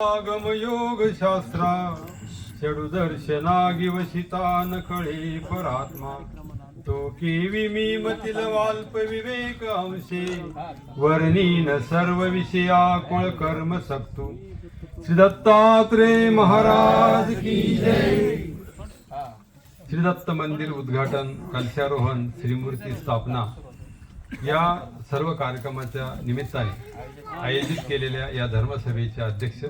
आगमयोग शास्त्रा षडू दर्शना गिवशिता परात्मा. तो केवी मी मतील वाल्प विवेक अंशे वर्णीन सर्व विषया कुळ कर्म सक्तू. श्री दत्तात्रे महाराज की जय. श्री दत्त मंदिर उद्घाटन कलशारोहण श्रीमूर्ती स्थापना या सर्व कार्यक्रमाच्या निमित्ताने आयोजित केलेल्या या धर्मसभेचे अध्यक्ष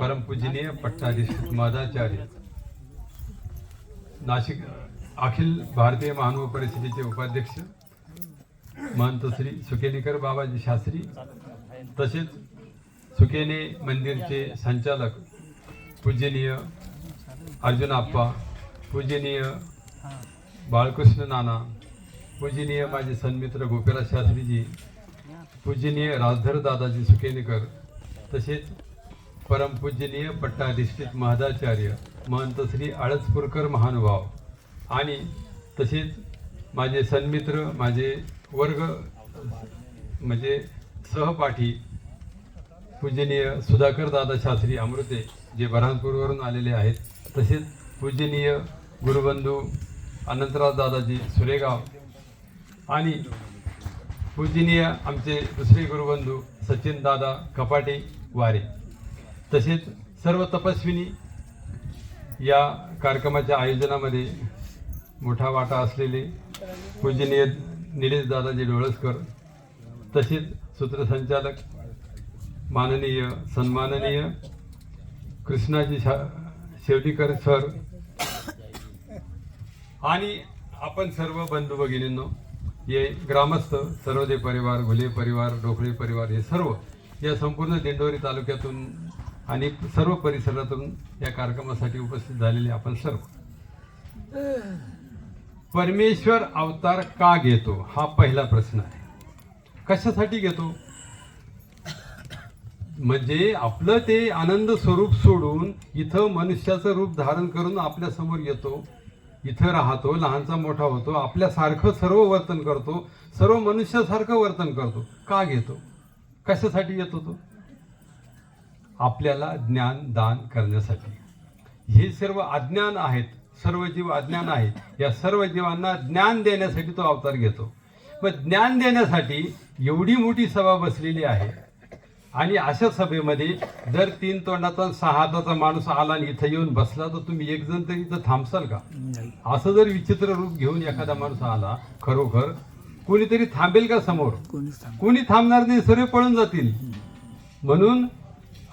परमपूजनीय पट्टाधीश मदाचार्य. नाशिक अखिल भारतीय मानव परिषदेचे उपाध्यक्ष महंत श्री सुकेनेकर बाबाजी शास्त्री तसेच सुकेने मंदिरचे संचालक पूजनीय अर्जुन आप्पा पूजनीय बाळकृष्ण नाना पूजनीय माझे सन्मित्र गोपीराज शास्त्रीजी पूजनीय राजधर दादाजी सुकेनेकर तसेच परमपूजनीय पट्टाधिष्ठित महदाचार्य महंत श्री आळसपूरकर महानुभाव. आणि तसेच माझे सन्मित्र माझे वर्ग म्हणजे सहपाठी पूजनीय सुधाकर दादा शास्त्री अमृते जे बऱ्हाणपूरवरून आलेले आहेत. तसेच पूजनीय गुरुबंधू अनंतराज दादाजी सुरेगाव आणि पूजनीय आमचे दुसरे गुरुबंधू सचिन दादा कपाटे वारे. तसेच सर्व तपस्विनी या कार्यक्रमाच्या आयोजनामध्ये मोठा वाटा असलेले पूजनीय निलेश दादाजी डोळसकर तसेच सूत्रसंचालक माननीय सन्माननीय कृष्णाजी शा शेवटीकर सर आणि आपण सर्व बंधू भगिनींनो हे ग्रामस्थ सर्वदे परिवार घुले परिवार डोकळे परिवार हे सर्व या संपूर्ण दिंडोरी तालुक्यातून आणि सर्व परिसरातून या कार्यक्रमासाठी उपस्थित झालेले आपण सर्व. परमेश्वर अवतार का घेतो? हा पहिला प्रश्न आहे. कशासाठी घेतो? म्हणजे आपलं ते आनंद स्वरूप सोडून इथं मनुष्याचं रूप धारण करून आपल्यासमोर येतो इथं राहतो लहानचा मोठा होतो आपल्यासारखं सर्व वर्तन करतो सर्व मनुष्यासारखं वर्तन करतो. का घेतो? कशासाठी येतो तो? आपल्याला ज्ञान दान करण्यासाठी. हे सर्व अज्ञान आहेत सर्व जीव अज्ञान आहेत या सर्व जीवांना ज्ञान देण्यासाठी तो अवतार घेतो. मग ज्ञान देण्यासाठी एवढी मोठी सभा बसलेली आहे आणि अशा सभेमध्ये जर तीन तोंडाचा सहा हाताचा माणूस आला आणि इथं येऊन बसला तर तुम्ही एक जण तरी इथं थांबसाल का? असं जर विचित्र रूप घेऊन एखादा माणूस आला खरोखर कोणीतरी थांबेल का समोर? कोणी थांबणार नाही सर्व पळून जातील. म्हणून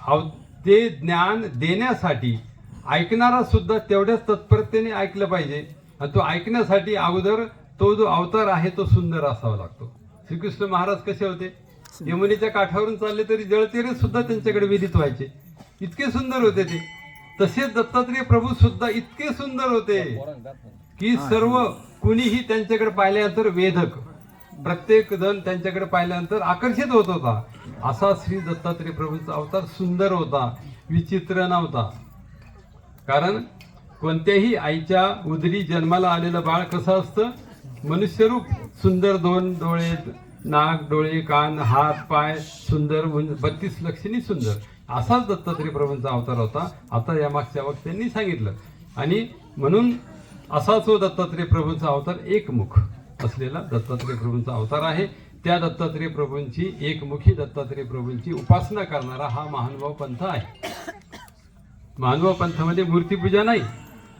अव- ते ज्ञान देण्यासाठी ऐकणारा सुद्धा तेवढ्याच तत्परतेने ऐकलं पाहिजे. आणि तो ऐकण्यासाठी अगोदर तो जो अवतार आहे तो सुंदर असावा लागतो. श्रीकृष्ण महाराज कसे होते? यमुनेच्या काठावरून चालले तरी जळतेरे सुद्धा त्यांच्याकडे विदित व्हायचे. इतके सुंदर होते ते. तसेच दत्तात्रेय प्रभू सुद्धा इतके सुंदर होते की सर्व कुणीही त्यांच्याकडे पाहिल्यानंतर वेधक. प्रत्येक जण त्यांच्याकडे पाहिल्यानंतर आकर्षित होत होता. असा श्री दत्तात्रय प्रभूंचा अवतार सुंदर होता विचित्र नव्हता. कारण कोणत्याही आईच्या उदरी जन्माला आलेलं बाळ कसं असतं? मनुष्यरूप सुंदर दोन डोळे नाक डोळे कान हात पाय सुंदर बत्तीस लक्षणी सुंदर. असाच दत्तात्रय प्रभूंचा अवतार होता. आता या मागच्या वक्त्यांनी सांगितलं. आणि म्हणून असाच हो दत्तात्रय प्रभूंचा अवतार एकमुख. असलेला दत्तात्रय प्रभूंचा अवतार आहे. त्या दत्तात्रय प्रभूंची एकमुखी दत्तात्रय प्रभूंची उपासना करणारा हा महानुभाव पंथ आहे. महानुभाव पंथामध्ये मूर्तीपूजा नाही.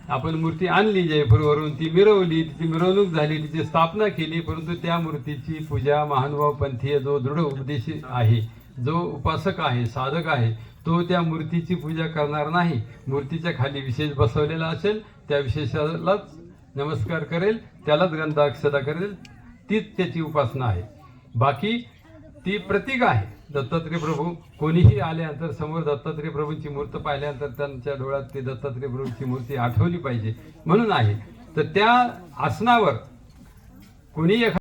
आपण मूर्ती आणली जयपूरवरून ती मिरवली तिची मिरवणूक झाली तिची स्थापना केली परंतु त्या मूर्तीची पूजा महानुभाव पंथीय जो दृढ उपदेश आहे जो उपासक आहे साधक आहे तो त्या मूर्तीची पूजा करणार नाही. मूर्तीच्या खाली विशेष बसवलेला असेल त्या विशेषालाच नमस्कार करेल त्यालाच गंधाक्षता करेल तीच त्याची उपासना आहे. बाकी ती प्रतीक आहे. दत्तात्रय प्रभू कोणीही आल्यानंतर समोर दत्तात्रय प्रभूंची मूर्त पाहिल्यानंतर त्यांच्या डोळ्यात ती दत्तात्रय प्रभूंची मूर्ती आठवली पाहिजे. म्हणून आहे. तर त्या आसनावर कोणी एखादा